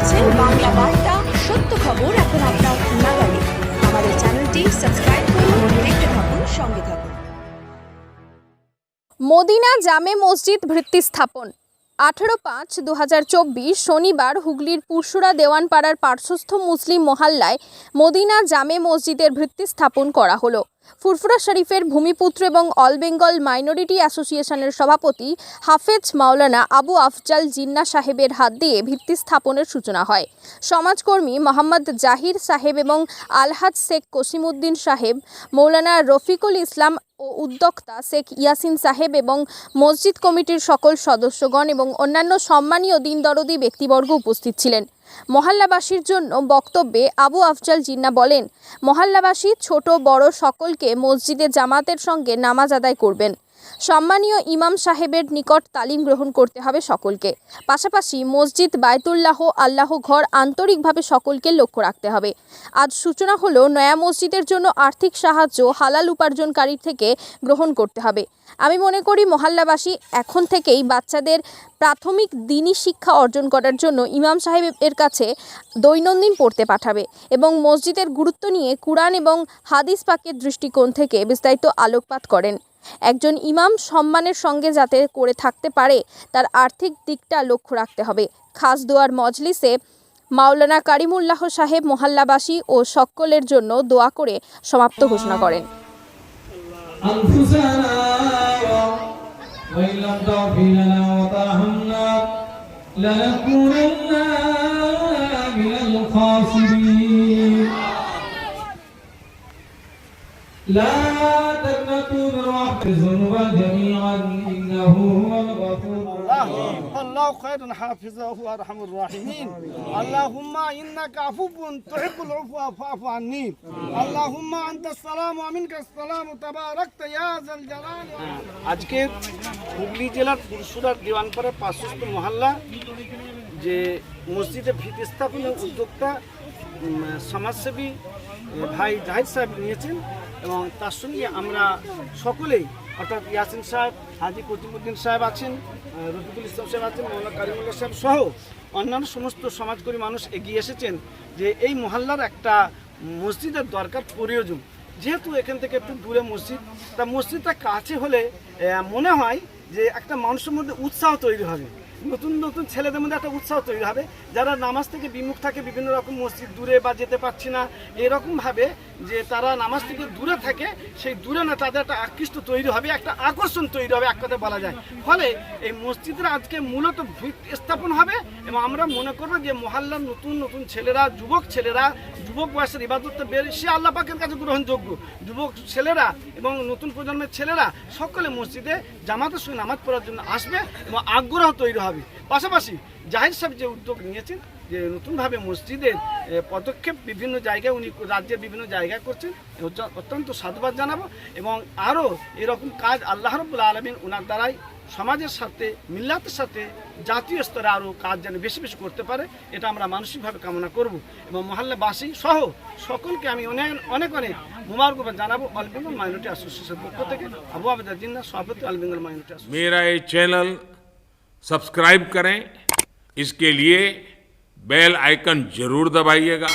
দেখছেন বাংলা বার্তা, সত্য খবর এখন আপনার নাগালে। আমাদের চ্যানেলটি সাবস্ক্রাইব করুন, দেখতে থাকুন, সঙ্গে থাকুন। মদিনা জামে মসজিদ ভিত্তি স্থাপন আঠেরো পাঁচ দু শনিবার হুগলির পুরসুরা দেওয়ানপাড়ার পার্শ্বস্থ মুসলিম মহল্লায় মদিনা জামে মসজিদের ভিত্তি স্থাপন করা হলো। ফুরফুরা শরীফের ভূমিপুত্র এবং অল বেঙ্গল মাইনরিটি অ্যাসোসিয়েশনের সভাপতি হাফেজ মাওলানা আবু আফজাল জিন্না সাহেবের হাত দিয়ে ভিত্তি স্থাপনের সূচনা হয়। সমাজকর্মী মোহাম্মদ জাহির সাহেব এবং আলহাজ শেখ কসিমউদ্দিন সাহেব, মৌলানা রফিকুল ইসলাম ও উদ্যোক্তা শেখ ইয়াসিন সাহেব এবং মসজিদ কমিটির সকল সদস্যগণ এবং অন্যান্য সম্মানীয় দিনদরদি ব্যক্তিবর্গ উপস্থিত ছিলেন। মহল্লাবাসীর জন্য বক্তব্যে আবু আফজাল জিন্না বলেন, মহল্লাবাসী ছোট, বড় সকলকে মসজিদে জামাতের সঙ্গে নামাজ আদায় করবেন। সম্মানীয় ইমাম সাহেবের নিকট তালিম গ্রহণ করতে হবে সকলকে। পাশাপাশি মসজিদ বায়তুল্লাহ আল্লাহ ঘর আন্তরিকভাবে সকলকে লক্ষ্য রাখতে হবে। আজ সূচনা হলো নয়া মসজিদের জন্য আর্থিক সাহায্য হালাল উপার্জনকারীর থেকে গ্রহণ করতে হবে। আমি মনে করি মহল্লাবাসী এখন থেকেই বাচ্চাদের প্রাথমিক দিনী শিক্ষা অর্জন করার জন্য ইমাম সাহেবের কাছে দৈনন্দিন পড়তে পাঠাবে এবং মসজিদের গুরুত্ব নিয়ে কুরআন এবং হাদিস পাকের দৃষ্টিকোণ থেকে বিস্তারিত আলোকপাত করেন। একজন ইমাম সম্মানের সঙ্গে যাতে করে থাকতে পারে, তার আর্থিক দিকটা লক্ষ্য রাখতে হবে। খাস দোয়ার মজলিসে মাওলানা কারিমুল্লাহ সাহেব মহাল্লাবাসী ও সকলের জন্য দোয়া করে সমাপ্ত ঘোষণা করেন। الذنوب جميعا إنه هو الغفور الرحيم الله خير حافظه هو ارحم الراحمين اللهم انك عفو تحب العفو فاعف عني اللهم انت السلام ومنك السلام تباركت يا ذا الجلال আজকে হুগলি জেলার পুরসুরার দিওয়ানপাড়ার পার্শ্বস্থ মহল্লা যে মসজিদে ভিত্তি স্থাপনের উদ্যোক্তা উম, সমাজসেবী এ, ভাই জাহিদ সাহেব নিয়েছেন এবং তার সঙ্গে আমরা সকলেই অর্থাৎ ইয়াসিন সাহেব, হাজি কতিমুদ্দিন সাহেব আছেন রফিকুল ইসলাম সাহেব আছেন, মৌলানা কারিমুল্লাহ সাহেব সহ অন্যান্য সমস্ত সমাজকর্মী মানুষ এগিয়ে এসেছেন যে এই মহল্লার একটা মসজিদের দরকার প্রয়োজন। যেহেতু এখান থেকে একটু দূরে মসজিদ, তা মসজিদটা কাছে হলে মনে হয় যে একটা মানুষের মধ্যে উৎসাহ তৈরি হবে। নতুন নতুন ছেলেদের মধ্যে একটা উৎসাহ তৈরি হবে। যারা নামাজ থেকে বিমুখ থাকে, বিভিন্ন রকম মসজিদ দূরে বা যেতে পারছি না, এরকমভাবে যে তারা নামাজ থেকে দূরে থাকে, সেই দূরে না তাদের একটা আকৃষ্ট তৈরি হবে, একটা আকর্ষণ তৈরি হবে এক কথা বলা যায়। ফলে এই মসজিদের আজকে মূলত ভিত্তি স্থাপন হবে এবং আমরা মনে করব যে মহল্লার নতুন নতুন ছেলেরা, যুবক ছেলেরা, যুবক বয়সের ইবাদতটা বেশি আল্লাহ পাকের কাছে গ্রহণযোগ্য। যুবক ছেলেরা এবং নতুন প্রজন্মের ছেলেরা সকলে মসজিদে জামাতের সঙ্গে নামাজ পড়ার জন্য আসবে এবং আগ্রহ তৈরি হবে। পাশাপাশি জাহির সাহেব যে উদ্যোগ নিয়েছেন যে নতুনভাবে মসজিদের এ, পদক্ষেপ বিভিন্ন জায়গায় উনি রাজ্যের বিভিন্ন জায়গায় করছেন অত্য- অত্যন্ত সাধুবাদ জানাবো এবং আরও এরকম কাজ আল্লাহ রব্বুল আলমিন ওনার দ্বারাই সমাজের সাথে মিল্লাতের সাথে জাতীয় স্তরে আরও কাজ যেন বেশি বেশি করতে পারে এটা আমরা মানসিকভাবে কামনা করব এবং মহল্লাবাসী সহ সকলকে আমি অনেক অনেক অনেক মুবারকবাদ জানাবো অল বেঙ্গল মাইনরিটি অ্যাসোসিয়েশনের পক্ষ থেকে আবু আবেদা জিন্না সভাপতি অল বেঙ্গল মাইনরিটি অ্যাসোসিয়েশন मेरा ये चैनल सब्सक्राइब करें इसके लिए बेल आइकन ज़रूर दबाइएगा।